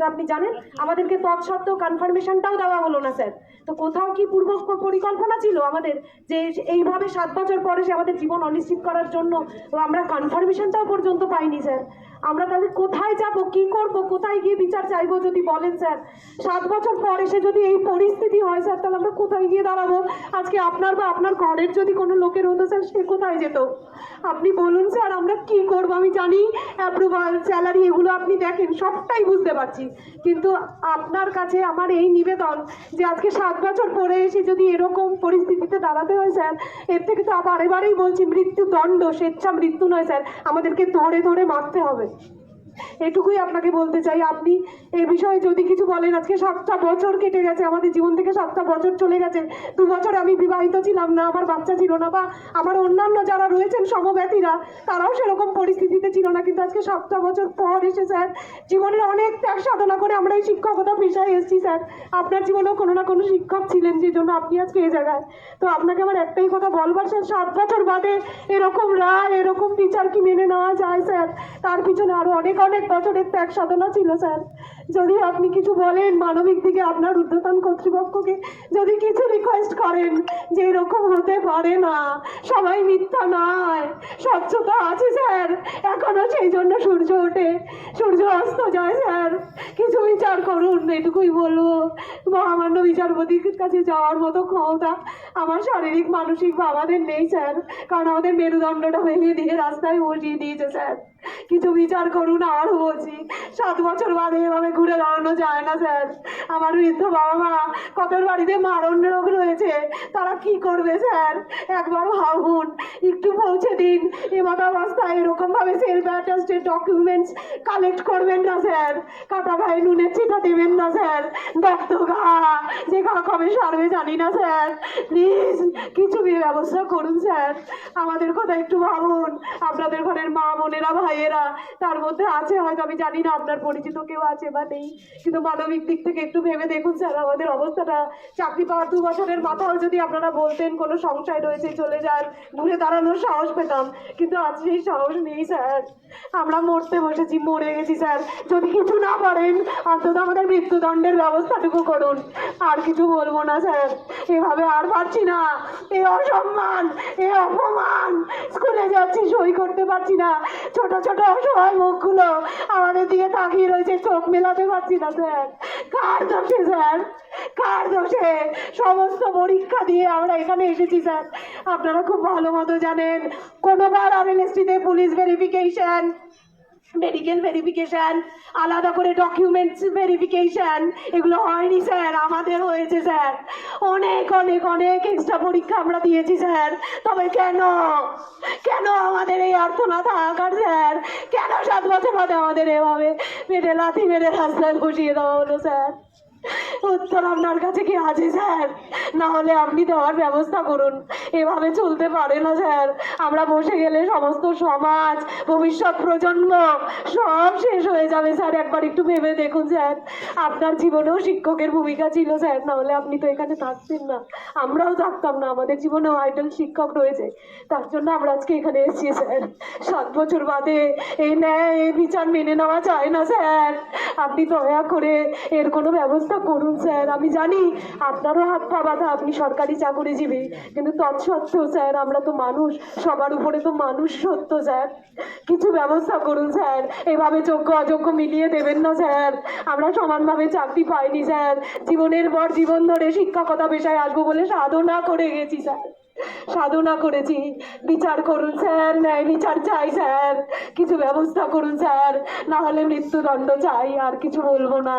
এটা আপনি জানেন, আমাদেরকে তৎসত্ত্বেও কনফার্মেশনটাও দেওয়া হলো না, স্যার। তো কোথাও কি পূর্ব পরিকল্পনা ছিল আমাদের যে এইভাবে সাত বছর পরে সে আমাদের জীবন অনিশ্চিত করার জন্য আমরা কনফার্মেশনটাও পর্যন্ত পাইনি, স্যার। আমরা তাহলে কোথায় যাব? কি করব? কোথায় গিয়ে বিচার চাইব যদি বলেন, স্যার? সাত বছর পর এসে যদি এই পরিস্থিতি হয়, স্যার, তাহলে আমরা কোথায় গিয়ে দাঁড়াবো? আজকে আপনার বা আপনার ঘরের যদি কোনো লোকের হতো, স্যার, সে কোথায় যেত? আপনি বলুন, স্যার, আমরা কি করব? আমি জানি অ্যাপ্রুভাল স্যালারি এগুলো আপনি দেখেন, সবটাই বুঝতে পারছি। কিন্তু আপনার কাছে আমার এই নিবেদন যে আজকে সাত বছর পরে এসে যদি এরকম পরিস্থিতিতে দাঁড়াতে হয়, স্যার, এর থেকে তো আবার এবারেই বলছি, মৃত্যুদণ্ড স্বেচ্ছা মৃত্যু নয়, স্যার। আমাদেরকে ধরে ধরে মারতে হবে। girls এটুকুই আপনাকে বলতে চাই, আপনি এ বিষয়ে যদি কিছু বলেন, আজকে সাতটা বছর কেটে গেছে, আমাদের জীবন থেকে সাতটা বছর চলে গেছে, দু বছর আমি বিবাহিত ছিলাম না, আমার বাচ্চা ছিল না, বা আমার অন্যান্য যারা রয়েছেন সমব্যথীরা, তারাও সেরকম পরিস্থিতিতে ছিল না, কিন্তু আজকে সাতটা বছর পর এসে স্যার, জীবনের অনেক ত্যাগ সাধনা করে আমরা এই শিক্ষকতা পেশায় এসেছি, স্যার। আপনার জীবনেও কোনো না কোনো শিক্ষক ছিলেন যে জন্য আপনি আজকে এই জায়গায়। তো আপনাকে আমার একটাই কথা বলবার, স্যার, সাত বছর বাদে এরকম রায়, এরকম বিচার কি মেনে নেওয়া যায়, স্যার? তার পিছনে আরও অনেক অনেক বছরের ত্যাগ সাধনা ছিল, স্যার। যদি আপনি কিছু বলেন, মানবিক দিকে আপনার উদ্যতন কর্তৃপক্ষকে যদি কিছু রিকোয়েস্ট করেন যে এরকম হতে পারে না। সবাই মিথ্যা নয়। স্বচ্ছতা আছে, স্যার। এখনও সেই জন্য সূর্য ওঠে। সূর্য অস্ত যায়, স্যার। কিছু বিচার করুন, এটুকুই বলব মহামান্য বিচারপতির কাছে যাওয়ার মতো ক্ষমতা আমার শারীরিক, মানসিক বা আমাদের নেই, স্যার। কারণ আমাদের মেরুদণ্ডটা ভেঙে দিয়ে রাস্তায় বসিয়ে দিয়েছে, স্যার। কিছু বিচার করুন আরও বলছি, সাত বছর বাদে এভাবে ঘুরে দাঁড়ানো যায় না, স্যার। আমার বৃদ্ধ বাবা মা কত বাড়িতে মারণ রোগ রয়েছে তারা কি করবে, স্যার? একবার ভাবুন, একটু পৌঁছে দিন। এমত অবস্থায় এরকম ভাবে সেলফ অ্যাটাস্টেড ডকুমেন্টস কালেক্ট করবেন না, স্যার। কাটা গায়ে নুনের চিঠা দেবেন না, স্যার। রক্ত ঘা যে ঘা কবে সারবে জানি না, স্যার। প্লিজ কিছু ব্যবস্থা করুন, স্যার। আমাদের কথা একটু ভাবুন। আপনাদের ঘরের মা, বোনেরা, ভাইয়েরা, তার মধ্যে আছে, হয়তো আমি জানি না আপনার পরিচিত কেউ আছে বা নেই। কিন্তু মানবিক দিক থেকে একটু ভেবে দেখুন, স্যার, আমাদের অবস্থাটা। চাকরি পাওয়ার দু বছরের মাথাও যদি আপনারা বলতেন কোনো সংশয় রয়েছে, চলে যান, ঘুরে দাঁড়ানোর সাহস পেতাম। কিন্তু আজ সেই সাহস নেই, স্যার। আমরা মরতে বসেছি, মরে গেছি, স্যার। যদি কিছু না করেন অন্তত আমাদের মৃত্যুদণ্ডের ব্যবস্থাটুকু করুন। আর কিছু বলব না, স্যার। এভাবে আর পারছি না। এ অসম্মান, এ অপমান। স্কুলে যাচ্ছি, সই করতে পারছি না। ছোট ছোট অসহায় মুখগুলো আমাদের দিকে তাকিয়ে রয়েছে, চোখ মেলাতে পারছি না, স্যার। কার দোষে, স্যার? কার দোষে? সমস্ত পরীক্ষা দিয়ে আমরা এখানে এসেছি, স্যার। আপনারা খুব ভালো মতো জানেন। কোনোবার আরএনএসটিতে পুলিশ ভেরিফিকেশন মেডিকেল ভেরিফিকেশন আলাদা করে ডকুমেন্টস ভেরিফিকেশন এগুলো হয়নি, স্যার। আমাদের হয়েছে, স্যার। অনেক অনেক অনেক এক্সট্রা পরীক্ষা আমরা দিয়েছি, স্যার। তবে কেন? কেন আমাদের এই আর্থনাথ হাহাকার, স্যার? কেন সাত বছর বাদে আমাদের এভাবে পেটে লাথি মেরে রাস্তায় বসিয়ে দেওয়া হলো, স্যার? উত্তর আপনার কাছে কি আছে, স্যার? না হলে আপনি দেওয়ার ব্যবস্থা করুন। এভাবে চলতে পারে না, স্যার। আমরা বসে গেলে সমস্ত সমাজ, ভবিষ্যৎ প্রজন্ম সব শেষ হয়ে যাবে, স্যার। একবার একটু ভেবে দেখুন, স্যার। আপনার জীবনেও শিক্ষকের ভূমিকা ছিল, স্যার। না হলে আপনি তো এখানে থাকতেন না। আমরাও থাকতাম না। আমাদের জীবনেও আইডল শিক্ষক রয়েছে। তার জন্য আমরা আজকে এখানে এসেছি, স্যার। সাত বছর বাদে এই ন্যায়, এই বিচার মেনে নেওয়া যায় না, স্যার। আপনি দয়া করে এর কোনো ব্যবস্থা করুন, স্যার। আমি জানি আপনারও হাত পা বাঁধা, আপনি সরকারি চাকুরিজীবী, কিন্তু তৎসত্ত্বেও, স্যার, আমরা তো মানুষ, সবার উপরে তো মানুষ সত্য, স্যার। কিছু ব্যবস্থা করুন, স্যার। এভাবে যোগ্য, অযোগ্য মিলিয়ে দেবেন না, স্যার। আমরা সমানভাবে চাকরি পাইনি, স্যার। জীবনের পর জীবন ধরে শিক্ষকতা পেশায় আসব বলে সাধনা করে গেছি, স্যার। সাধনা করেছি। বিচার করুন, স্যার। ন্যায় বিচার চাই, স্যার। কিছু ব্যবস্থা করুন, স্যার। না হলে মৃত্যুদণ্ড চাই, আর কিছু বলব না।